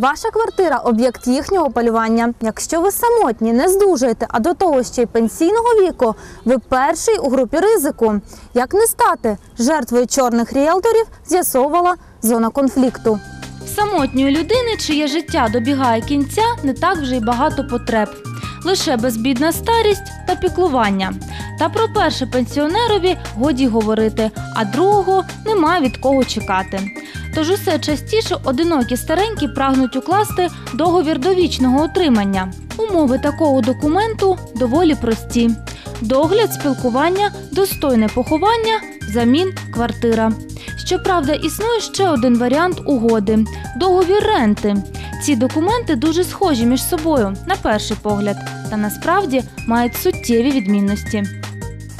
Ваша квартира об'єкт їхнього полювання. Якщо ви самотні, не здужуєте, а до того ще й пенсійного віку, ви перший у групі ризику. Як не стати жертвою чорних ріелторів, з'ясовувала зона конфлікту. Самотньої людини, чиє життя добігає кінця, не так вже й багато потреб. Лише безбідна старість та піклування. Та про перше пенсіонерові годі говорити, а другого нема від кого чекати. Тож усе частіше одинокі старенькі прагнуть укласти договір довічного утримання. Умови такого документу доволі прості: догляд, спілкування, достойне поховання, взамін квартира. Щоправда, існує ще один варіант угоди договір ренти. Ці документи дуже схожі між собою на перший погляд, та насправді мають суттєві відмінності.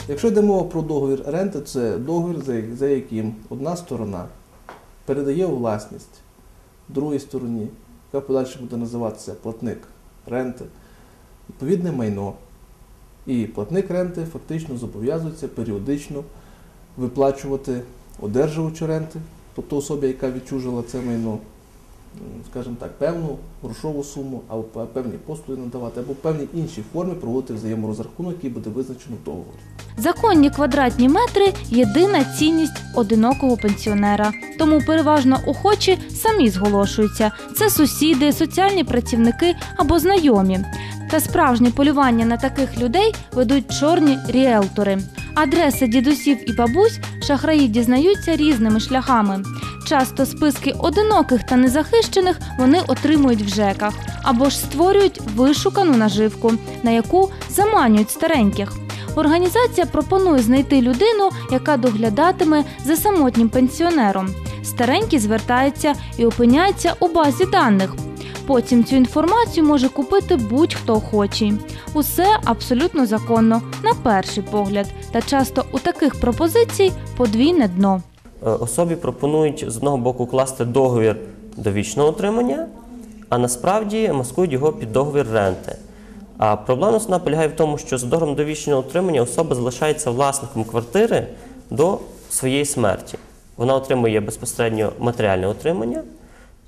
Якщо йде мова про договір ренти, це договір, за яким одна сторона передає у власність другій стороні, яка подальше буде називатися платник ренти, відповідне майно. І платник ренти фактично зобов'язується періодично виплачувати одержувачу ренти, тобто особі, яка відчужила це майно, скажімо так, певну грошову суму, або певні послуги надавати, або в певній іншій формі проводити взаєморозрахунок, який буде визначено в договорі. Законні квадратні метри єдина цінність одинокого пенсіонера. Тому переважно охочі самі зголошуються. Це сусіди, соціальні працівники або знайомі. Та справжнє полювання на таких людей ведуть чорні ріелтори. Адреси дідусів і бабусь шахраї дізнаються різними шляхами. Часто списки одиноких та незахищених вони отримують в ЖЕКах або ж створюють вишукану наживку, на яку заманюють стареньких. Організація пропонує знайти людину, яка доглядатиме за самотнім пенсіонером. Старенький звертається і опиняється у базі даних. Потім цю інформацію може купити будь-хто охочий. Усе абсолютно законно, на перший погляд. Та часто у таких пропозицій подвійне дно. Е, Особі пропонують з одного боку класти договір довічного утримання, а насправді маскують його під договір ренти. А проблема основна полягає в тому, що з договором довічного утримання особа залишається власником квартири до своєї смерті. Вона отримує безпосередньо матеріальне утримання,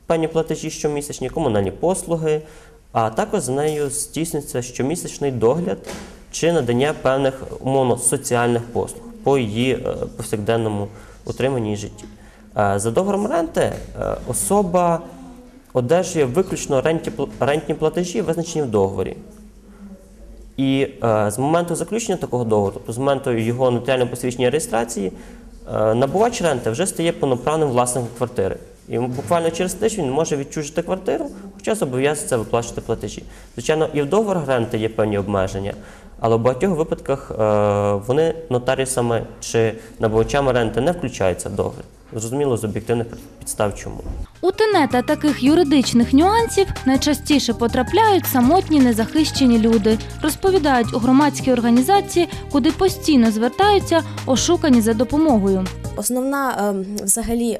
певні платежі щомісячні, комунальні послуги, а також за нею здійснюється щомісячний догляд чи надання певних умовно соціальних послуг по її е, повсякденному утриманні житті. Е, За договором ренти е, особа одержує виключно рентні платежі, визначені в договорі. І е, з моменту заключення такого договору, тобто з моменту його нотаріального посвідчення реєстрації, набувач ренти вже стає повноправним власником квартири. І буквально через тиждень він може відчужити квартиру, хоча зобов'язується виплачувати платежі. Звичайно, і в договорах ренти є певні обмеження, але в багатьох випадках е, вони нотаріусами чи набувачами ренти не включаються в договір. Зрозуміло, з об'єктивних підстав чому. У тенета таких юридичних нюансів найчастіше потрапляють самотні незахищені люди, розповідають у громадській організації, куди постійно звертаються ошукані за допомогою. Основна е, взагалі.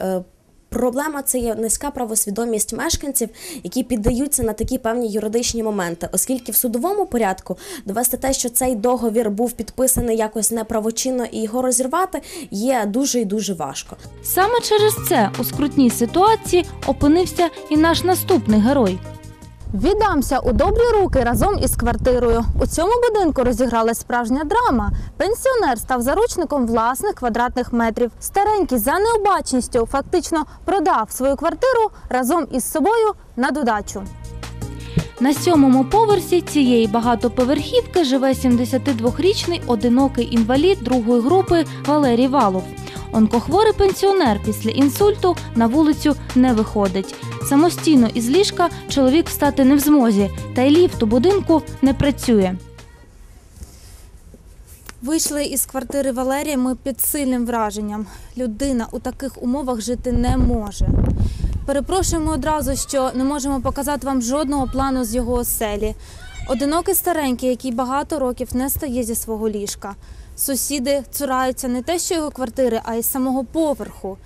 Проблема це є низька правосвідомість мешканців, які піддаються на такі певні юридичні моменти, оскільки в судовому порядку довести те, що цей договір був підписаний якось неправочинно і його розірвати, є дуже і дуже важко. Саме через це у скрутній ситуації опинився і наш наступний герой. Віддамся у добрі руки разом із квартирою. У цьому будинку розігралась справжня драма. Пенсіонер став заручником власних квадратних метрів. Старенький за необачністю фактично продав свою квартиру разом із собою на додачу. На сьомому поверсі цієї багатоповерхівки живе 72-річний одинокий інвалід другої групи Валерій Валов. Онкохворий пенсіонер після інсульту на вулицю не виходить. Самостійно із ліжка чоловік встати не в змозі, та й ліфт у будинку не працює. Вийшли із квартири Валерія ми під сильним враженням. Людина у таких умовах жити не може. Перепрошуємо одразу, що не можемо показати вам жодного плану з його оселі. Одинокий старенький, який багато років не стає зі свого ліжка. Сусіди цураються не те, що його квартири, а й самого поверху.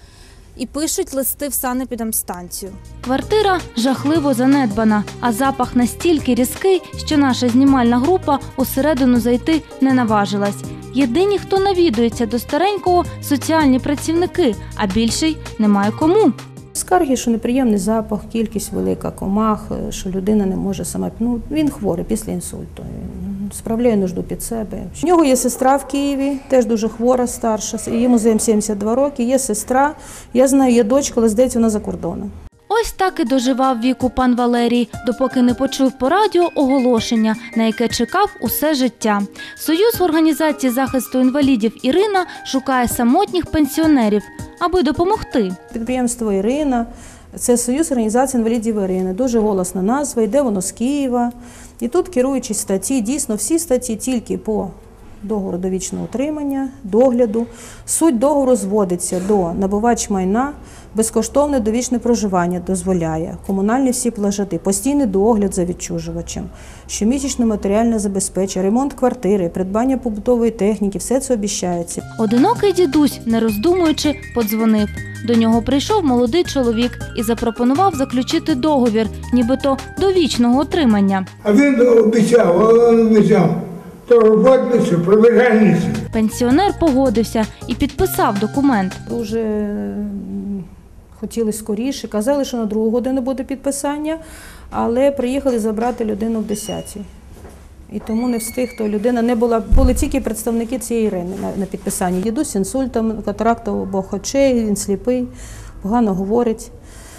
І пишуть листи в санепідемстанцію. Квартира жахливо занедбана, а запах настільки різкий, що наша знімальна група усередину зайти не наважилась. Єдині, хто навідується до старенького, соціальні працівники, а більший немає кому. Скарги, що неприємний запах, кількість велика комах, е, що людина не може сама. Ну, він хворий після інсульту. Справляє нужду під себе. У нього є сестра в Києві, теж дуже хвора, старша. Йому за 72 роки, є сестра. Я знаю, є дочка, але здається, вона за кордоном. Ось так і доживав віку пан Валерій, допоки не почув по радіо оголошення, на яке чекав усе життя. Союз організації захисту інвалідів Ірина шукає самотніх пенсіонерів, аби допомогти. Підприємство Ірина. Це Союз організації інвалідів Ірини. Дуже голосна назва, йде воно з Києва. І тут керуючись статті, дійсно всі статті тільки по договору довічного утримання, догляду. Суть договору зводиться до набувач майна, безкоштовне довічне проживання дозволяє, комунальні всі плажади, постійний догляд за відчужувачем, щомісячне матеріальне забезпечення, ремонт квартири, придбання побутової техніки, все це обіщається. Одинокий дідусь, не роздумуючи, подзвонив. До нього прийшов молодий чоловік і запропонував заключити договір, нібито довічного отримання. А він обіцяв, а він обіцяв, роботницю, прибиральницю. Пенсіонер погодився і підписав документ. Дуже хотіли скоріше. Казали, що на другу годину буде підписання, але приїхали забрати людину в 10 І тому не встиг, то людина не була, були тільки представники цієї Ірини на, на підписанні. Дідусь з інсультом, катаракта обох очей, він сліпий, погано говорить.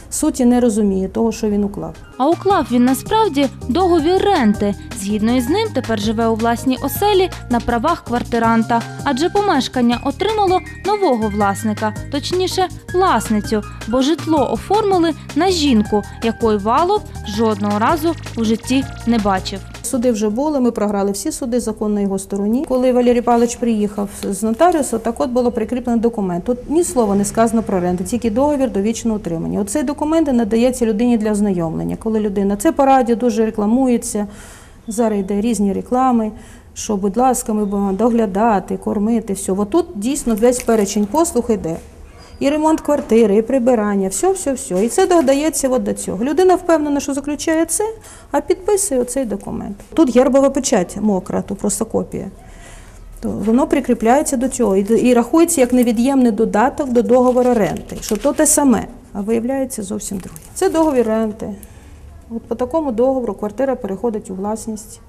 Суті не розуміє того, що він уклав. А уклав він насправді договір ренти. Згідно із ним тепер живе у власній оселі на правах квартиранта, адже помешкання отримало нового власника, точніше, власницю, бо житло оформили на жінку, якої Валов жодного разу у житті не бачив. Суди вже були, ми програли всі суди, закон на його стороні. Коли Валерій Павлович приїхав з нотаріуса, так от було прикріплено документ. Тут ні слова не сказано про ренту, тільки договір до вічного утримання. Оцей документ надається людині для ознайомлення. Коли людина це по радіо дуже рекламується, зараз йде різні реклами. Що, будь ласка, ми будемо доглядати, кормити, все. От тут дійсно весь перечень послуг йде. І ремонт квартири, і прибирання, все, все, все. І це додається от до цього. Людина впевнена, що заключає це, а підписує оцей документ. Тут гербова печать мокра, то просто копія. То воно прикріпляється до цього і, рахується як невід'ємний додаток до договору ренти, що то те саме, а виявляється зовсім друге. Це договір ренти. От по такому договору квартира переходить у власність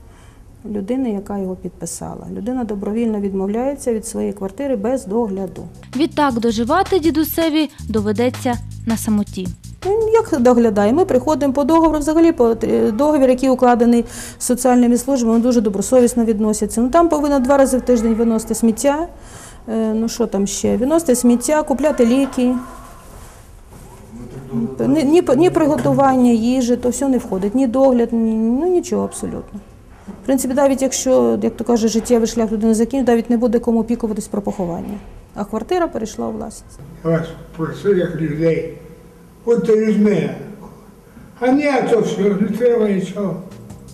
людини, яка його підписала. Людина добровільно відмовляється від своєї квартири без догляду. Відтак доживати дідусеві доведеться на самоті. Ну, Як доглядає? Ми приходимо по договору, взагалі по е, договір, який укладений соціальними службами, дуже добросовісно відносяться. Ну там повинно два рази в тиждень виносити сміття. Е, Ну що там ще? Виносити сміття, купляти ліки. Ні, ні, ні приготування їжі, то все не входить, ні догляд, ні, ну нічого абсолютно. Принципі, навіть якщо, як то каже, життєвий шлях людини закінчить, навіть не буде кому опікуватись про поховання. А квартира перейшла у власність. Я вас прошу як людей. Будьте людьми. А ні, то все, не треба нічого.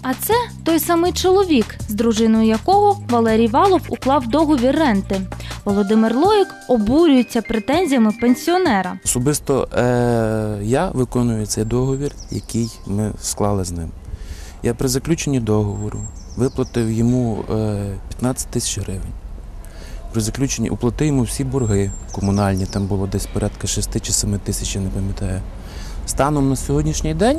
А це той самий чоловік, з дружиною якого Валерій Валов уклав договір ренти. Володимир Лоїк обурюється претензіями пенсіонера. Особисто е, я виконую цей договір, який ми склали з ним. Я при заключенні договору виплатив йому е, 15 тисяч гривень. При заключенні уплатив йому всі борги комунальні, там було десь порядка 6 чи 7 тисяч, я не пам'ятаю. Станом на сьогоднішній день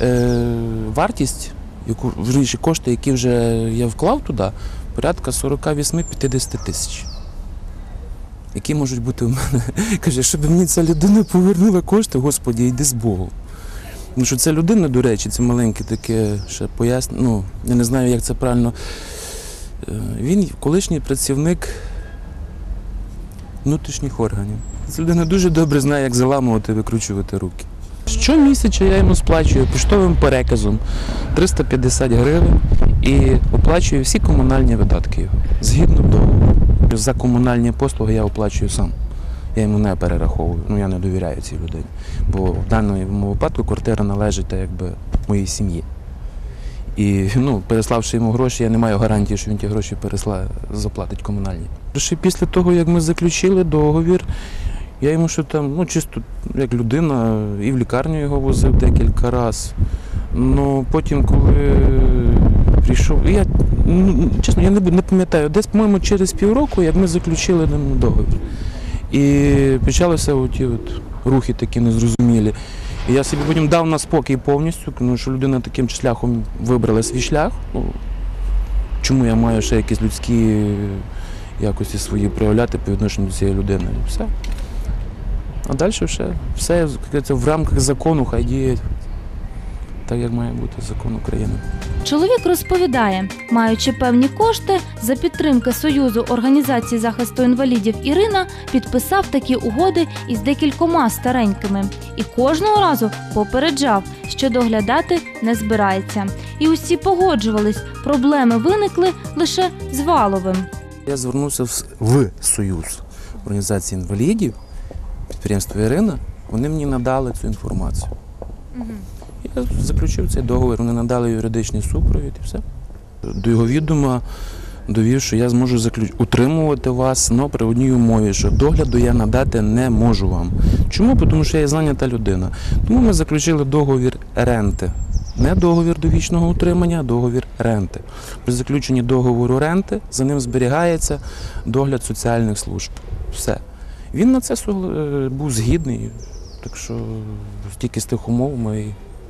е, вартість, яку вірніше, кошти, які вже я вклав туди, порядка 48-50 тисяч. Які можуть бути в мене? Каже, щоб мені ця людина повернула кошти, Господі, йди з Богом. Ну, що ця людина, до речі, це маленьке таке ще пояснення. Ну, я не знаю, як це правильно. Е, Він колишній працівник внутрішніх органів. Ця людина дуже добре знає, як заламувати, викручувати руки. Щомісяця я йому сплачую поштовим переказом 350 гривень і оплачую всі комунальні видатки згідно договору. За комунальні послуги я оплачую сам. Я йому не перераховую. Ну я не довіряю цій людині. Бо в даному випадку квартира належить так, якби моїй сім'ї. І ну, переславши йому гроші, я не маю гарантії, що він ті гроші пересла, заплатить комунальні. Ще після того, як ми заключили договір, я йому що там, ну чисто як людина, і в лікарню його возив декілька разів. Ну потім, коли прийшов, я ну, чесно, я не, не пам'ятаю, десь, по-моєму, через півроку, як ми заключили договір. І почалися оті от рухи такі незрозумілі. І я собі потім дав на спокій повністю, тому що людина таким шляхом вибрала свій шлях. Ну, чому я маю ще якісь людські якості свої проявляти по відношенню до цієї людини? І все. А далі все, все в рамках закону хай діє так, як має бути закон України. Чоловік розповідає, маючи певні кошти, за підтримки Союзу організації захисту інвалідів Ірина підписав такі угоди із декількома старенькими і кожного разу попереджав, що доглядати не збирається. І усі погоджувались, проблеми виникли лише з валовим. Я звернувся в, в Союз організації інвалідів, підприємство Ірина. Вони мені надали цю інформацію. Я заключив цей договір, вони надали юридичний супровід і все. До його відома довів, що я зможу заключ... утримувати вас, але при одній умові, що догляду я надати не можу вам. Чому? Тому що я є зайнята людина. Тому ми заключили договір ренти. Не договір довічного утримання, а договір ренти. При заключенні договору ренти за ним зберігається догляд соціальних служб. Все. Він на це е, був згідний, так що тільки з тих умов ми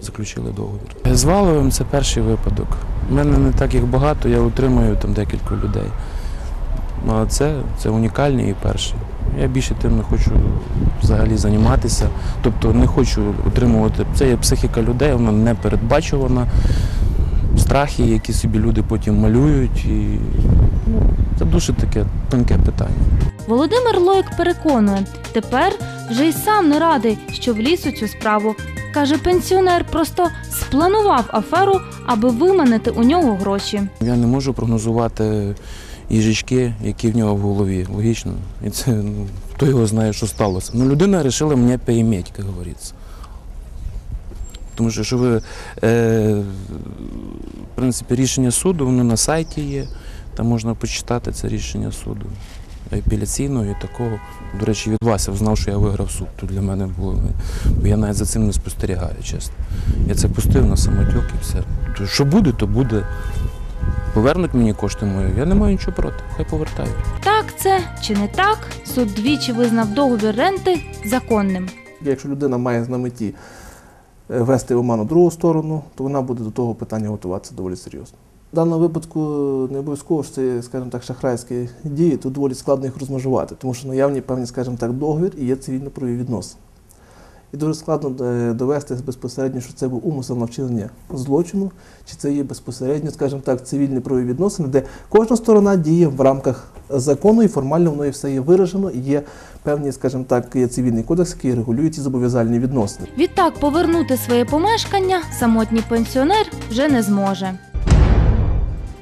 заключили договір. З Валовим це перший випадок. У мене не так їх багато, я утримую там декілька людей. Ну, А це, це унікальний і перший. Я більше тим не хочу взагалі займатися. Тобто не хочу утримувати. Це є психіка людей, вона не передбачувана. Страхи, які собі люди потім малюють. І, ну, це дуже таке тонке питання. Володимир Лоїк переконує, тепер вже й сам не радий, що вліз у цю справу. Каже, пенсіонер просто спланував аферу, аби виманити у нього гроші. Я не можу прогнозувати їжачки, які в нього в голові. Логічно. І це ну, хто його знає, що сталося. Ну, людина вирішила мене поіметь, як говориться. Тому що, що ви, е, в принципі, рішення суду, воно на сайті є, там можна почитати це рішення суду. Апеляційного і такого. До речі, від вас я знав, що я виграв суд. То для мене було. Бо я навіть за цим не спостерігаю, чесно. Я це пустив на самотьок і все. То що буде, то буде. Повернуть мені кошти мої, я не маю нічого проти, хай повертають. Так це чи не так? Суд двічі визнав договір ренти законним. Якщо людина має на меті е, вести в оману другу сторону, то вона буде до того питання готуватися доволі серйозно. В даному випадку не обов'язково що це, скажімо так, шахрайські дії, тут доволі складно їх розмежувати, тому що наявні певні, скажімо так, договір і є цивільно-правові відносини. І дуже складно е, довести безпосередньо, що це був умисел на вчинення злочину, чи це є безпосередньо, скажімо так, цивільні правові відносини, де кожна сторона діє в рамках закону, і формально воно і все є виражено, і є певні, скажімо так, є цивільний кодекс, який регулює ці зобов'язальні відносини. Відтак повернути своє помешкання самотній пенсіонер вже не зможе.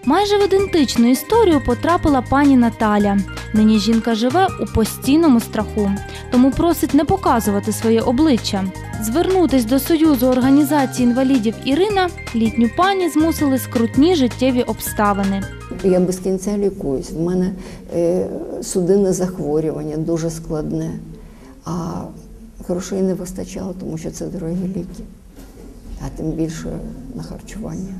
Майже в ідентичну історію потрапила пані Наталя. Нині жінка живе у постійному страху, тому просить не показувати своє обличчя. Звернутись до Союзу організацій інвалідів Ірина літню пані змусили скрутні життєві обставини. Я без кінця лікуюсь. В мене е, судинне захворювання дуже складне, а грошей не вистачало, тому що це дорогі ліки, а тим більше на харчування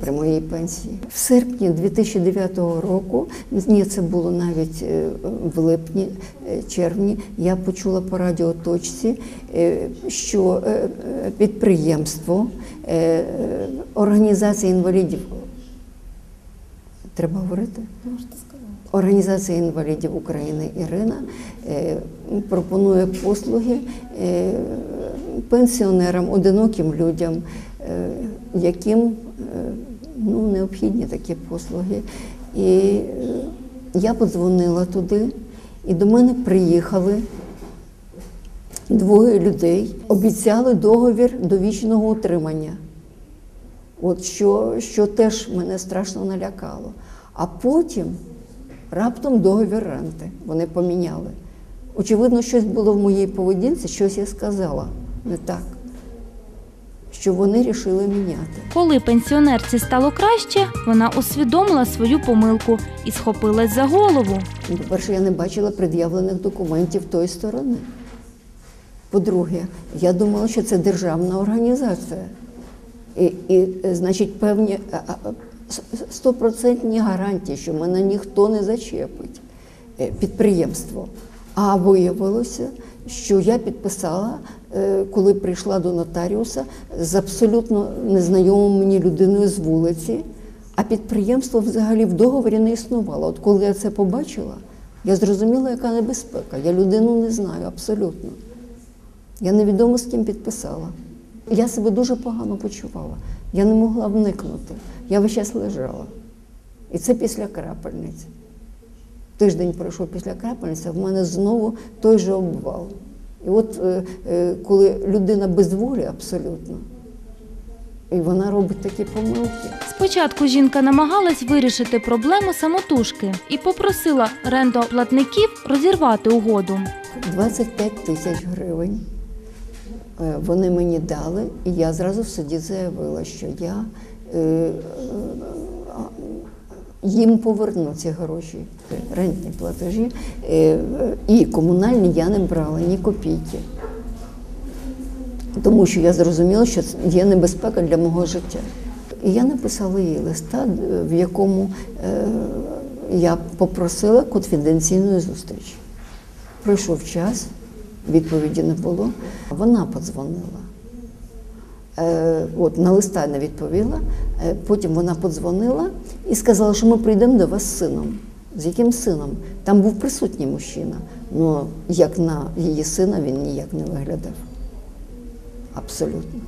при моїй пенсії. В серпні 2009 року, ні, це було навіть е, в липні, е, червні, я почула по радіоточці, е, що підприємство організації інвалідів Треба говорити? Організація інвалідів України Ірина пропонує послуги пенсіонерам, одиноким людям, яким ну, необхідні такі послуги. І е, я подзвонила туди, і до мене приїхали двоє людей, обіцяли договір довічного утримання. От що, що теж мене страшно налякало. А потім раптом договір ренти вони поміняли. Очевидно, щось було в моїй поведінці, щось я сказала не так, що вони рішили міняти. Коли пенсіонерці стало краще, вона усвідомила свою помилку і схопилась за голову. Ну, По-перше, я не бачила пред'явлених документів тої сторони. По-друге, я думала, що це державна організація. І, і е, значить, певні стопроцентні гарантії, що мене ніхто не зачепить, е, підприємство. А виявилося, що я підписала, коли прийшла до нотаріуса з абсолютно незнайомою мені людиною з вулиці, а підприємство взагалі в договорі не існувало. От коли я це побачила, я зрозуміла, яка небезпека. Я людину не знаю абсолютно. Я невідомо з ким підписала. Я себе дуже погано почувала. Я не могла вникнути. Я весь час лежала. І це після крапельниці. Тиждень пройшов після крапельниці, в мене знову той же обвал. І от е, е, коли людина без волі абсолютно, і вона робить такі помилки. Спочатку жінка намагалась вирішити проблему самотужки і попросила рентоплатників розірвати угоду. 25 тисяч гривень е, вони мені дали, і я зразу в суді заявила, що я їм поверну ці гроші, рентні платежі, е, і комунальні я не брала ні копійки. Тому що я зрозуміла, що є небезпека для мого життя. І я написала їй листа, в якому е, я попросила конфіденційної зустрічі. Пройшов час, відповіді не було. Вона подзвонила. Е, от, на листа не відповіла. Е, потім вона подзвонила і сказала, що ми прийдемо до вас з сином. З яким сином? Там був присутній мужчина. Ну, як на її сина він ніяк не виглядав. Абсолютно.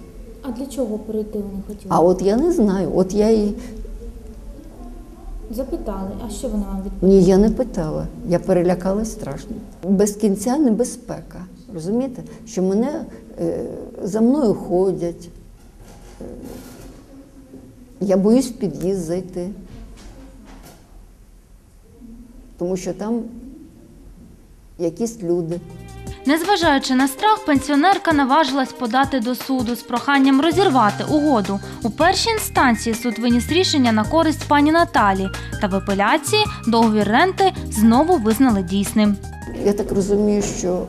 А для чого прийти вони хотіли? А от я не знаю, от я її Запитали, а що вона вам відповіла? Ні, я не питала. Я перелякалась страшно. Без кінця небезпека. Розумієте? Що мене е, за мною ходять. Я боюсь в під'їзд зайти. Тому що там якісь люди. Незважаючи на страх, пенсіонерка наважилась подати до суду з проханням розірвати угоду. У першій інстанції суд виніс рішення на користь пані Наталі, та в апеляції договір ренти знову визнали дійсним. Я так розумію, що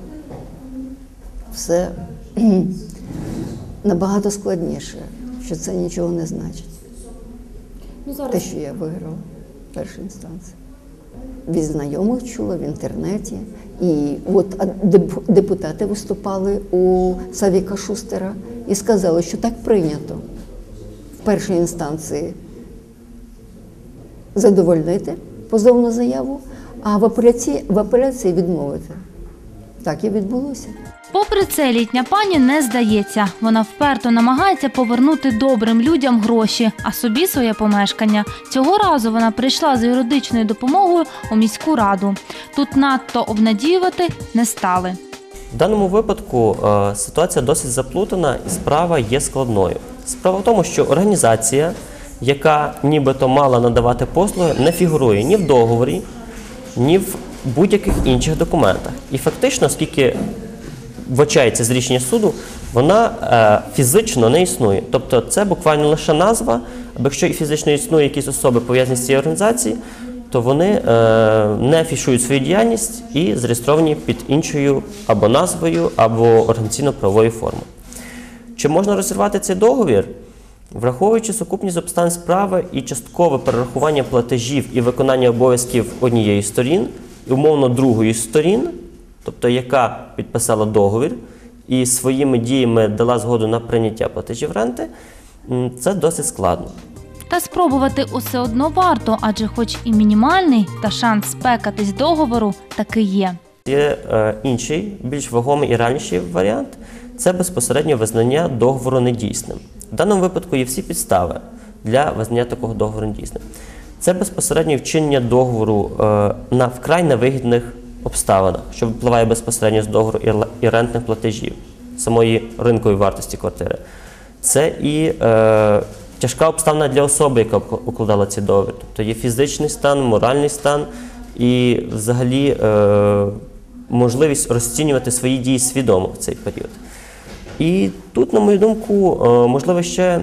все набагато складніше, що це нічого не значить. Ну Те, що я виграла в першій інстанції. Від знайомих чула в інтернеті. І от депутати виступали у Савіка Шустера і сказали, що так прийнято в першій інстанції задовольнити позовну заяву, а в апеляції, в апеляції відмовити. Так і відбулося. Попри це, літня пані не здається. Вона вперто намагається повернути добрим людям гроші, а собі своє помешкання. Цього разу вона прийшла за юридичною допомогою у міську раду. Тут надто обнадіювати не стали. В даному випадку е, ситуація досить заплутана і справа є складною. Справа в тому, що організація, яка нібито мала надавати послуги, не фігурує ні в договорі, ні в будь-яких інших документах. І фактично, оскільки вбачається з рішення суду, вона е, фізично не існує. Тобто це буквально лише назва, або якщо і фізично існує якісь особи пов'язані з цією організацією, то вони е, не афішують свою діяльність і зареєстровані під іншою або назвою, або організаційно-правовою формою. Чи можна розірвати цей договір? Враховуючи сукупність обставин справи і часткове перерахування платежів і виконання обов'язків однієї сторін, і умовно другої сторін, тобто яка підписала договір і своїми діями дала згоду на прийняття платежів ренти, це досить складно. Та спробувати усе одно варто, адже хоч і мінімальний, та шанс спекатись договору таки є. Є е, інший, більш вагомий і реальніший варіант це безпосередньо визнання договору недійсним. В даному випадку є всі підстави для визнання такого договору недійсним. Це безпосередньо вчинення договору е, на вкрай невигідних обставинах, що випливає безпосередньо з договору і рентних платежів, самої ринкової вартості квартири. Це і е, тяжка обставина для особи, яка укладала ці договір. Тобто є фізичний стан, моральний стан і взагалі е, можливість розцінювати свої дії свідомо в цей період. І тут, на мою думку, е, можливо ще,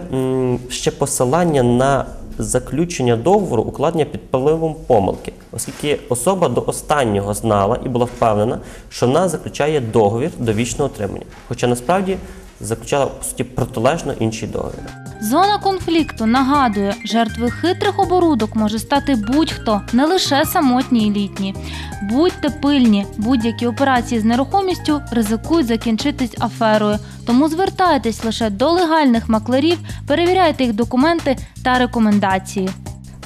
ще посилання на заключення договору укладення під впливом помилки, оскільки особа до останнього знала і була впевнена, що вона заключає договір довічного отримання, хоча насправді заключала по суті протилежно інший договір. Зона конфлікту нагадує, жертви хитрих оборудок може стати будь-хто, не лише самотні і літні. Будьте пильні, будь-які операції з нерухомістю ризикують закінчитись аферою. Тому звертайтесь лише до легальних маклерів, перевіряйте їх документи та рекомендації.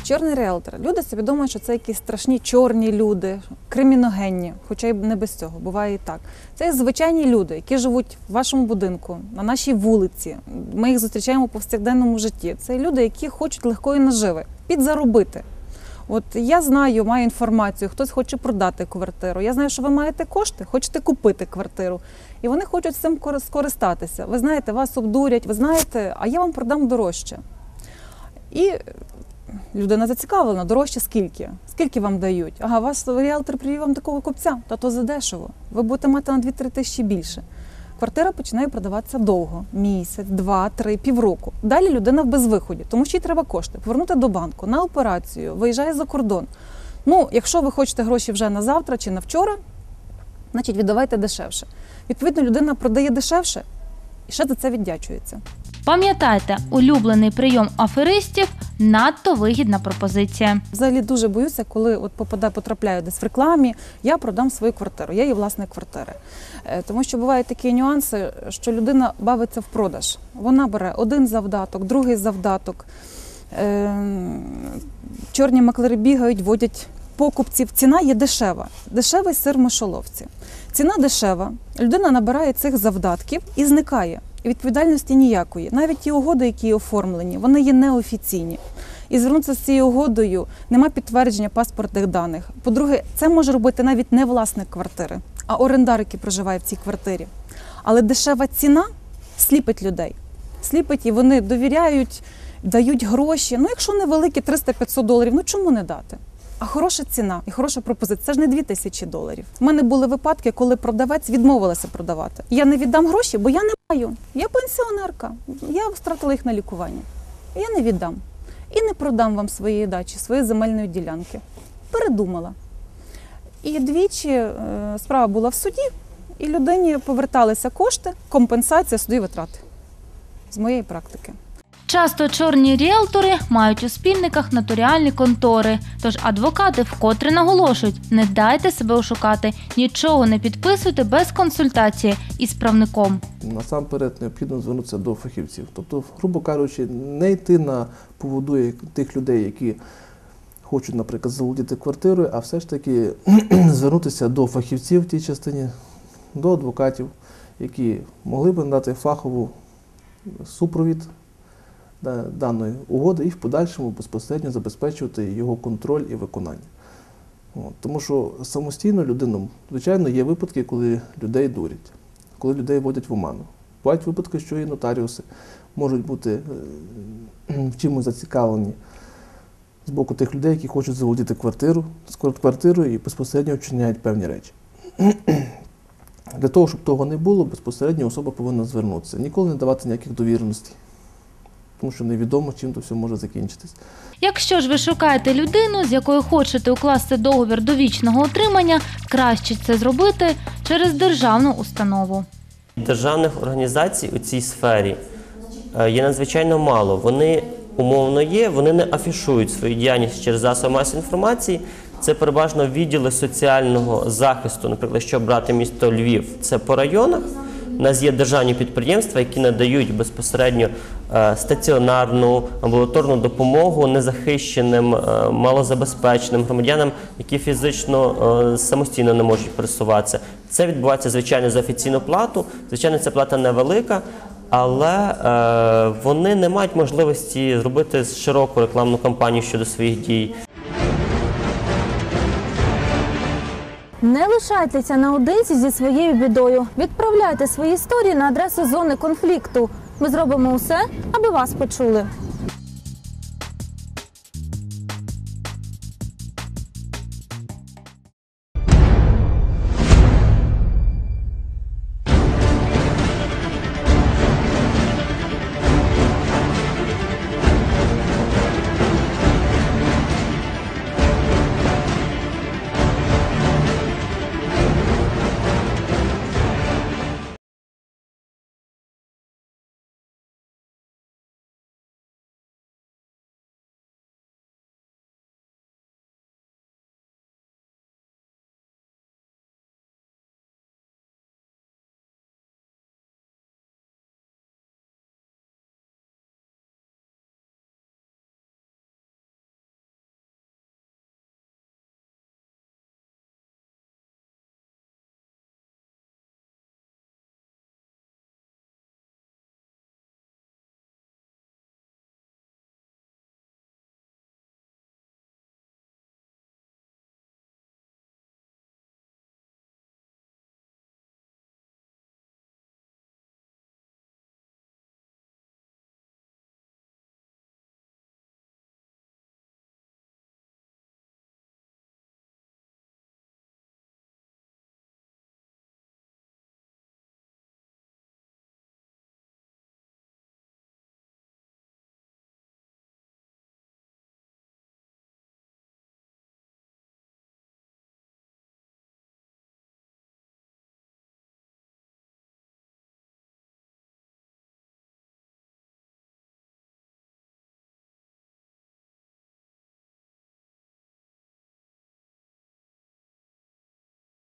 Чорний реалтор. Люди собі думають, що це якісь страшні чорні люди, криміногенні, хоча й не без цього, буває і так. Це звичайні люди, які живуть в вашому будинку, на нашій вулиці. Ми їх зустрічаємо в повсякденному житті. Це люди, які хочуть легкої наживи, підзаробити. От я знаю, маю інформацію, хтось хоче продати квартиру. Я знаю, що ви маєте кошти, хочете купити квартиру. І вони хочуть цим скористатися. Ви знаєте, вас обдурять, ви знаєте, а я вам продам дорожче. І людина зацікавлена, дорожче скільки? Скільки вам дають? Ага, вас ріалтор привів вам такого купця, та то задешево. Ви будете мати на 2-3 тисячі більше. Квартира починає продаватися довго місяць, два, три, півроку. Далі людина в безвиході, тому що їй треба кошти повернути до банку на операцію, виїжджає за кордон. Ну, якщо ви хочете гроші вже на завтра чи на вчора, значить віддавайте дешевше. Відповідно, людина продає дешевше і ще за це віддячується. Пам'ятайте, улюблений прийом аферистів надто вигідна пропозиція. Взагалі дуже боюся, коли от попадаю, потрапляю десь в рекламі, я продам свою квартиру, я є власник квартири. Е, Тому що бувають такі нюанси, що людина бавиться в продаж. Вона бере один завдаток, другий завдаток. Ем, Чорні маклери бігають, водять покупців. Ціна є дешева. Дешевий сир в мишоловці. Ціна дешева. Людина набирає цих завдатків і зникає. І відповідальності ніякої. Навіть ті угоди, які оформлені, вони є неофіційні. І звернутися з цією угодою нема підтвердження паспортних даних. По-друге, це може робити навіть не власник квартири, а орендар, який проживає в цій квартирі. Але дешева ціна сліпить людей. Сліпить і вони довіряють, дають гроші. Ну, якщо невеликі 300-500 доларів, ну чому не дати? А хороша ціна і хороша пропозиція це ж не 2 тисячі доларів. У мене були випадки, коли продавець відмовилася продавати. Я не віддам гроші, бо я не маю. Я пенсіонерка. Я втратила їх на лікування. Я не віддам. І не продам вам своєї дачі, своєї земельної ділянки. Передумала. І двічі е, справа була в суді, і людині поверталися кошти, компенсація судові витрати з моєї практики. Часто чорні ріелтори мають у спільниках нотаріальні контори. Тож адвокати вкотре наголошують: не дайте себе ошукати, нічого не підписуйте без консультації із правником. Насамперед необхідно звернутися до фахівців. Тобто, грубо кажучи, не йти на поводу тих людей, які хочуть, наприклад, заволодіти квартирою, а все ж таки звернутися до фахівців в тій частині, до адвокатів, які могли б надати фахову супровід даної угоди і в подальшому безпосередньо забезпечувати його контроль і виконання. От, тому що самостійно людину, звичайно, є випадки, коли людей дурять, коли людей вводять в оману. Бувають випадки, що і нотаріуси можуть бути е, в чимось зацікавлені з боку тих людей, які хочуть заволодіти квартиру, квартирою і безпосередньо вчиняють певні речі. Для того, щоб того не було, безпосередньо особа повинна звернутися. Ніколи не давати ніяких довіреностей, тому що невідомо, чим то все може закінчитись. Якщо ж ви шукаєте людину, з якою хочете укласти договір довічного утримання, краще це зробити через державну установу. Державних організацій у цій сфері е, є надзвичайно мало. Вони умовно є, вони не афішують свою діяльність через засоби масової інформації. Це переважно відділи соціального захисту, наприклад, якщо брати місто Львів, це по районах. У нас є державні підприємства, які надають безпосередньо е, стаціонарну амбулаторну допомогу незахищеним, е, малозабезпеченим громадянам, які фізично е, самостійно не можуть пересуватися. Це відбувається звичайно за офіційну плату. Звичайно, ця плата невелика, але вони не мають можливості зробити широку рекламну кампанію щодо своїх дій. Не лишайтеся наодинці зі своєю бідою. Відправляйте свої історії на адресу зони конфлікту. Ми зробимо усе, аби вас почули.